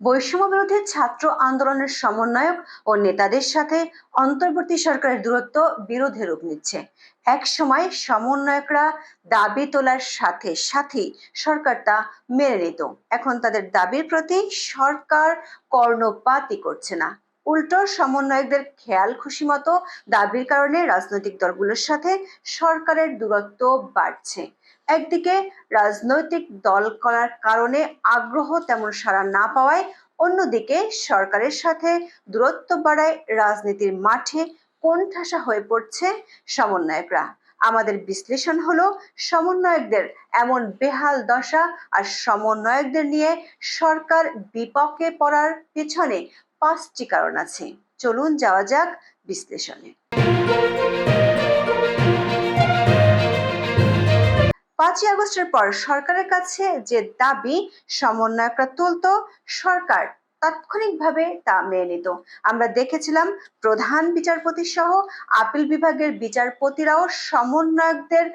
বৈষম্য বিরোধী ছাত্র আন্দোলনের সমন্বয়ক ও নেতাদের সাথে অন্তর্বর্তী সরকারের দূরত্ব বিরোধে রূপ নিচ্ছে। এক সময় সমন্বয়করা দাবি তোলার সাথে সাথেই সরকার তা মেনে নিত। এখন তাদের দাবির প্রতি সরকার কর্ণপাতই করছে না। উল্টো সমন্বয়কদের খেয়াল খুশি মতো দাবির কারণে রাজনৈতিক দলগুলোর সাথে সরকারের দূরত্ব বাড়ছে। একদিকে রাজনৈতিক দল করার কারণে আগ্রহ তেমন সাড়া না পাওয়ায়, অন্যদিকে সরকারের সাথে দূরত্ব বাড়ায় রাজনীতির মাঠে কোণঠাসা হয়ে পড়ছে সমন্বয়করা। আমাদের বিশ্লেষণ হলো, সমন্বয়কদের এমন বেহাল দশা আর সমন্বয়কদের নিয়ে সরকার বিপক্ষে পড়ার পেছনে পাঁচটি কারণ আছে। চলুন যাওয়া যাক বিশ্লেষণে। পাঁচই আগস্টের পর সরকারের কাছে যে দাবি সমন্বয়করা তুলত সরকার। তাৎক্ষণিকভাবে তা মেনে নিত। আমরা দেখেছিলাম প্রধান বিচারপতি সহ আপিল বিভাগের বিচারপতিরাও সমন্বয়কদের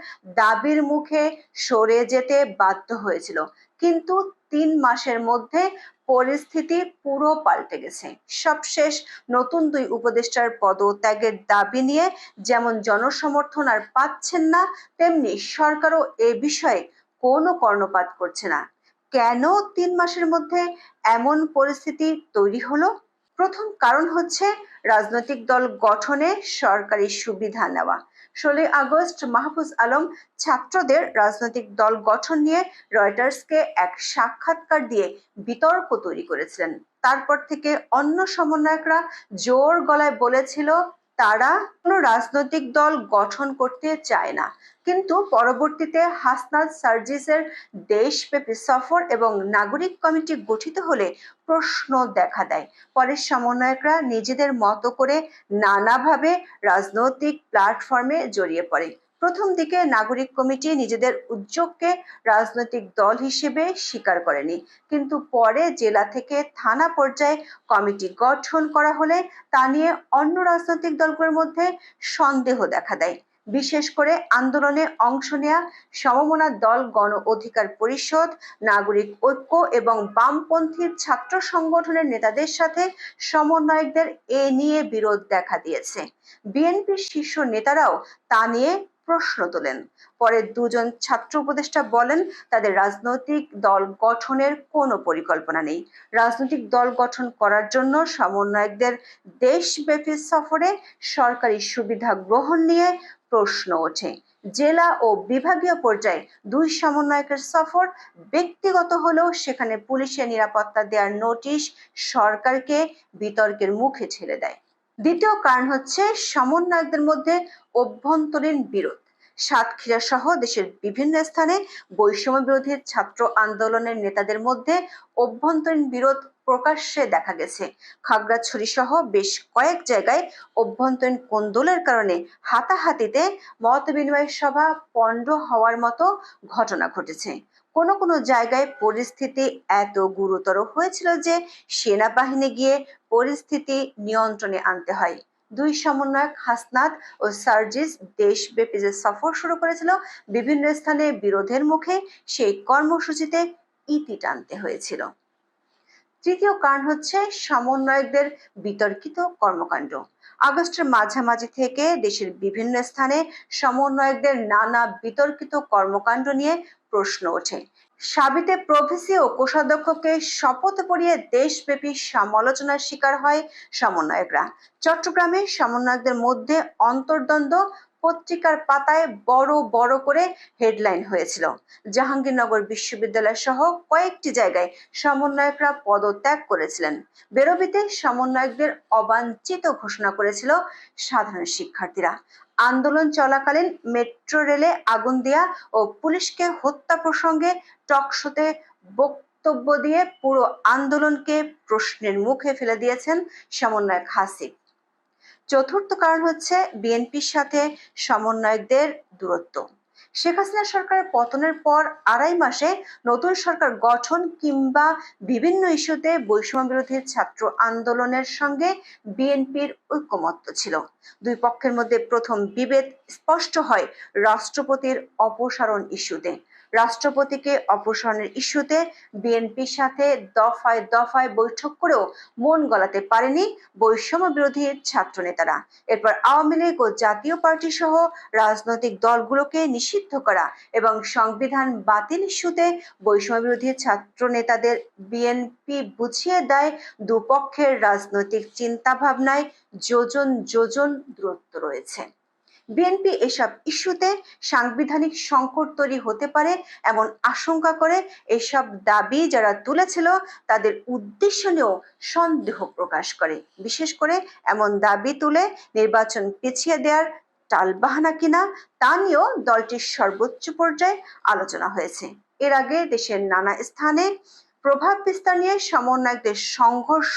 দাবির মুখে সরে যেতে বাধ্য হয়েছিল। কিন্তু তিন মাসের মধ্যে পরিস্থিতি পুরো পাল্টে গেছে। সবশেষ নতুন দুই উপদেষ্টার পদত্যাগের দাবি নিয়ে যেমন জনসমর্থন আর পাচ্ছেন না, তেমনি সরকারও এ বিষয়ে কোনো কর্ণপাত করছে না। কেন তিন মাসের মধ্যে এমন পরিস্থিতি তৈরি হলো? প্রথম কারণ হচ্ছে রাজনৈতিক দল গঠনে সরকারি সুবিধা নেওয়া। ষোলোই আগস্ট মাহফুজ আলম ছাত্রদের রাজনৈতিক দল গঠন নিয়ে রয়টার্সকে এক সাক্ষাৎকার দিয়ে বিতর্ক তৈরি করেছিলেন। তারপর থেকে অন্য সমন্বয়করা জোর গলায় বলেছিল তারা কোনো রাজনৈতিক দল গঠন করতে চায় না। কিন্তু পরবর্তীতে হাসনাত সার্জিসের দেশব্যাপী সফর এবং নাগরিক কমিটি গঠিত হলে প্রশ্ন দেখা দেয়। পরে সমন্বয়করা নিজেদের মতো করে নানাভাবে রাজনৈতিক প্ল্যাটফর্মে জড়িয়ে পড়ে। প্রথম দিকে নাগরিক কমিটি নিজেদের উদ্যোগকে রাজনৈতিক দল হিসেবে স্বীকার করেনি। কিন্তু পরে জেলা থেকে থানা পর্যায়ে কমিটি গঠন করা হলে তা নিয়ে অন্য রাজনৈতিক দলগুলোর মধ্যে সন্দেহ দেখা দেয়। বিশেষ করে আন্দোলনে অংশ নেয়া সমমনা দল গণ অধিকার পরিষদ, নাগরিক ঐক্য এবং বামপন্থী ছাত্র সংগঠনের নেতাদের সাথে সমন্বয়কদের এ নিয়ে বিরোধ দেখা দিয়েছে। বিএনপির শীর্ষ নেতারাও তা নিয়ে প্রশ্ন তোলেন। পরে দুজন ছাত্র উপদেষ্টা বলেন, তাদের রাজনৈতিক দল গঠনের কোনো পরিকল্পনা নেই। রাজনৈতিক দল গঠন করার জন্য সমন্বয়কদের দেশব্যাপী সফরে সরকারি সুবিধা গ্রহণ নিয়ে প্রশ্ন ওঠে। জেলা ও বিভাগীয় পর্যায়ে দুই সমন্বয়কের সফর ব্যক্তিগত হলেও সেখানে পুলিশের নিরাপত্তা দেওয়ার নোটিশ সরকারকে বিতর্কের মুখে ছেড়ে দেয়। দ্বিতীয় কারণ হচ্ছে, সমন্বয়কদের মধ্যে অভ্যন্তরীণ বিরোধ। সাতক্ষীরা সহ দেশের বিভিন্ন স্থানে বৈষম্য বিরোধী ছাত্র আন্দোলনের নেতাদের মধ্যে অভ্যন্তরীণ বিরোধ প্রকাশ্যে দেখা গেছে। খাগড়াছড়ি সহ বেশ কয়েক জায়গায় অভ্যন্তরীণ কোন্দলের কারণে হাতাহাতিতে মত বিনিময় সভা পণ্ড হওয়ার মতো ঘটনা ঘটেছে। কোনো কোনো জায়গায় পরিস্থিতি এত গুরুতর হয়েছিল যে সেনাবাহিনী গিয়ে পরিস্থিতি নিয়ন্ত্রণে আনতে হয়। দুই সমন্বয়ক হাসনাত ও সার্জিস দেশব্যাপী যে সফর শুরু করেছিল, বিভিন্ন স্থানে বিরোধের মুখে সেই কর্মসূচিতে ইতি টানতে হয়েছিল। তৃতীয় কারণ হচ্ছে সমন্বয়কদের বিতর্কিত কর্মকাণ্ড। আগস্টের মাঝামাঝি থেকে দেশের বিভিন্ন স্থানে সমন্বয়কদের নানা বিতর্কিত কর্মকাণ্ড নিয়ে প্রশ্ন ওঠে। সাবিতে প্রভেসি ও কোষাধ্যক্ষকে শপথ পড়িয়ে দেশব্যাপী সমালোচনার শিকার হয় সমন্বয়করা। চট্টগ্রামে সমন্বয়কদের মধ্যে অন্তর্দ্বন্দ্ব পত্রিকার পাতায় বড় বড় করে হেডলাইন হয়েছিল। জাহাঙ্গীরনগর বিশ্ববিদ্যালয় সহ কয়েকটি জায়গায় সমন্বয়করা পদত্যাগ করেছিলেন। বেরোবিতে সমন্বয়কদের অবাঞ্ছিত ঘোষণা করেছিল সাধারণ শিক্ষার্থীরা। আন্দোলন চলাকালীন মেট্রো রেলে আগুন দেয়া ও পুলিশকে হত্যা প্রসঙ্গে টকশোতে বক্তব্য দিয়ে পুরো আন্দোলনকে প্রশ্নের মুখে ফেলে দিয়েছেন সমন্বয়ক হাসিব। চতুর্থ কারণ হচ্ছে বিএনপির সাথে সমন্বয়কদের দূরত্ব। শেখ হাসিনা সরকারের পতনের পর আড়াই মাসে নতুন সরকার গঠন কিংবা বিভিন্ন ইস্যুতে বৈষম্য বিরোধী ছাত্র আন্দোলনের সঙ্গে বিএনপির ঐক্যমত্য ছিল। দুই পক্ষের মধ্যে প্রথম বিভেদ স্পষ্ট হয় রাষ্ট্রপতির অপসারণ ইস্যুতে। রাষ্ট্রপতিকে অপসারণের ইস্যুতে বিএনপির সাথে দফায় দফায় বৈঠক করেও মন গলাতে পারেনি বৈষম্য বিরোধী ছাত্র নেতারা এরপর আওয়ামী লীগ ও জাতীয় পার্টি সহ রাজনৈতিক দলগুলোকে নিষিদ্ধ করা এবং সংবিধান বাতিল ইস্যুতে বৈষম্য বিরোধী ছাত্র নেতাদের বিএনপি বুঝিয়ে দেয় দুপক্ষের রাজনৈতিক চিন্তা ভাবনায় যোজন যোজন দূরত্ব রয়েছে। বিএনপি এসব ইস্যুতে সাংবিধানিক সংকট তৈরি হতে পারে এমন আশঙ্কা করে এসব দাবি যারা তুলেছিল তাদের উদ্দেশ্য নিয়েও সন্দেহ প্রকাশ করে। বিশেষ করে এমন দাবি তুলে নির্বাচন পিছিয়ে দেওয়ার টালবাহানা কিনা তা নিয়েও দলটির সর্বোচ্চ পর্যায়ে আলোচনা হয়েছে। এর আগে দেশের নানা স্থানে প্রভাব বিস্তার নিয়ে সমন্বয়কদের সংঘর্ষ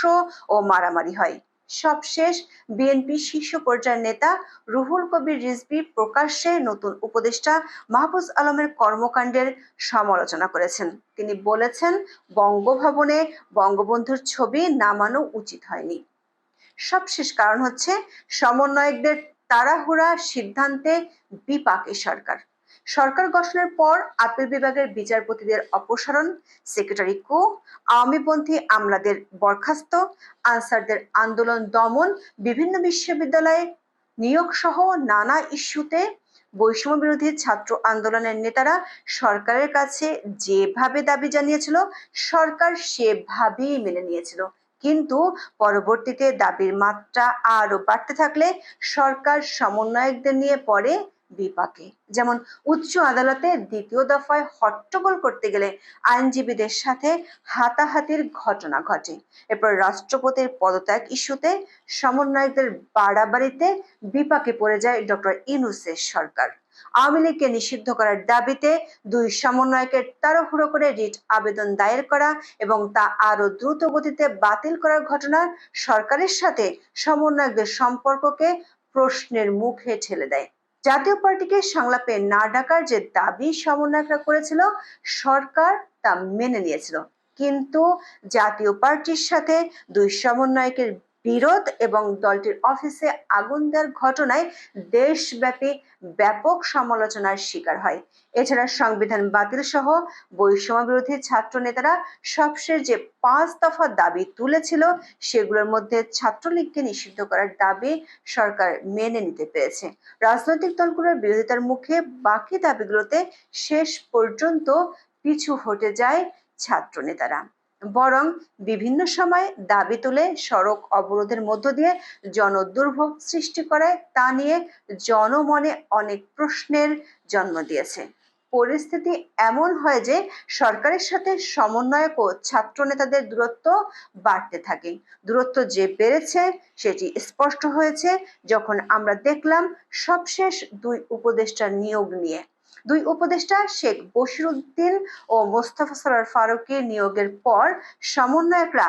ও মারামারি হয়। সবশেষ বিএনপি শীর্ষ পর্যায়ের নেতা রুহুল কবির রিজভী প্রকাশ্যে নতুন উপদেষ্টা মাহফুজ আলমের কর্মকাণ্ডের সমালোচনা করেছেন। তিনি বলেছেন, বঙ্গভবনে বঙ্গবন্ধুর ছবি নামানো উচিত হয়নি। সবশেষ কারণ হচ্ছে, সমন্বয়কদের তাড়াহুড়া সিদ্ধান্তে বিপাকে সরকার। সরকার গঠনের পর আপিল বিভাগের বিচারপতিদের অপসারণ, সেক্রেটারি কো আওয়ামীপন্থী আমলাদের বরখাস্ত, আনসারদের আন্দোলন দমন, বিভিন্ন বিশ্ববিদ্যালয়ে নিয়োগ সহ নানা ইস্যুতে বৈষম্য বিরোধী ছাত্র আন্দোলনের নেতারা সরকারের কাছে যেভাবে দাবি জানিয়েছিল, সরকার সেভাবেই মেনে নিয়েছিল। কিন্তু পরবর্তীতে দাবির মাত্রা আরও বাড়তে থাকলে সরকার সমন্বয়কদের নিয়ে পড়ে বিপাকে। যেমন, উচ্চ আদালতে দ্বিতীয় দফায় হট্টগোল করতে গেলে আইনজীবীদের সাথে হাতাহাতির ঘটনা ঘটে। এরপর রাষ্ট্রপতির পদত্যাগ ইস্যুতে সমন্বয়কদের বাড়াবাড়িতে বিপাকে পড়ে যায় ডক্টর ইনুসের সরকার। আওয়ামী লীগকে নিষিদ্ধ করার দাবিতে দুই সমন্বয়কের তাড়াহুড়ো করে রিট আবেদন দায়ের করা এবং তা আরও দ্রুত গতিতে বাতিল করার ঘটনা সরকারের সাথে সমন্বয়কদের সম্পর্ককে প্রশ্নের মুখে ঠেলে দেয়। জাতীয় পার্টিকে সংলাপে না ডাকার যে দাবি সমন্বয়করা করেছিল, সরকার তা মেনে নিয়েছিল। কিন্তু জাতীয় পার্টির সাথে দুই সমন্বয়কের বিরোধ এবং দলটির অফিসে আগুন দেওয়ার ঘটনায় দেশব্যাপী ব্যাপক সমালোচনার শিকার হয়। এছাড়া সংবিধান বাতিল সহ বৈষম্য বিরোধী ছাত্র নেতারা সবশেষ যে পাঁচ দফা দাবি তুলেছিল, সেগুলোর মধ্যে ছাত্রলীগকে নিষিদ্ধ করার দাবি সরকার মেনে নিতে পেরেছে। রাজনৈতিক দলগুলোর বিরোধিতার মুখে বাকি দাবিগুলোতে শেষ পর্যন্ত পিছু হটে যায় ছাত্র নেতারা বরং বিভিন্ন সময় দাবি তুলে সড়ক অবরোধের মধ্য দিয়ে জনদুর্ভোগ সৃষ্টি করায় তা নিয়ে জনমনে অনেক প্রশ্নের জন্ম দিয়েছে। পরিস্থিতি এমন হয় যে সরকারের সাথে সমন্বয়ক ও ছাত্র নেতাদের দূরত্ব বাড়তে থাকে। দূরত্ব যে বেড়েছে সেটি স্পষ্ট হয়েছে। যখন আমরা দেখলাম সবশেষ দুই উপদেষ্টার নিয়োগ নিয়ে দুই উপদেষ্টা শেখ বশিরুদ্দিন ও মোস্তাফা সরার ফারুকের নিয়োগের পর সমন্বয়করা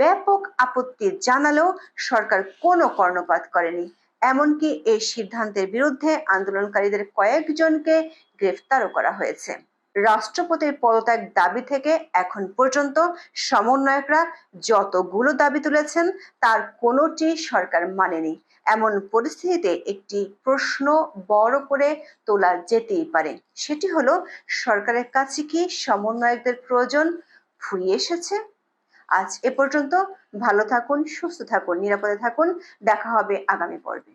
ব্যাপক আপত্তি জানালেও সরকার কোনো কর্ণপাত করেনি। এমনকি এই সিদ্ধান্তের বিরুদ্ধে আন্দোলনকারীদের কয়েকজনকে গ্রেফতারও করা হয়েছে। রাষ্ট্রপতির পদত্যাগ দাবি থেকে এখন পর্যন্ত সমন্বয়করা যতগুলো দাবি তুলেছেন, তার কোনোটি সরকার মানেনি। এমন পরিস্থিতিতে একটি প্রশ্ন বড় করে তোলা যেতেই পারে। সেটি হলো, সরকারের কাছে কি সমন্বয়কদের প্রয়োজন ফুরিয়ে এসেছে? আজ এ পর্যন্ত। ভালো থাকুন, সুস্থ থাকুন, নিরাপদে থাকুন। দেখা হবে আগামী পর্বে।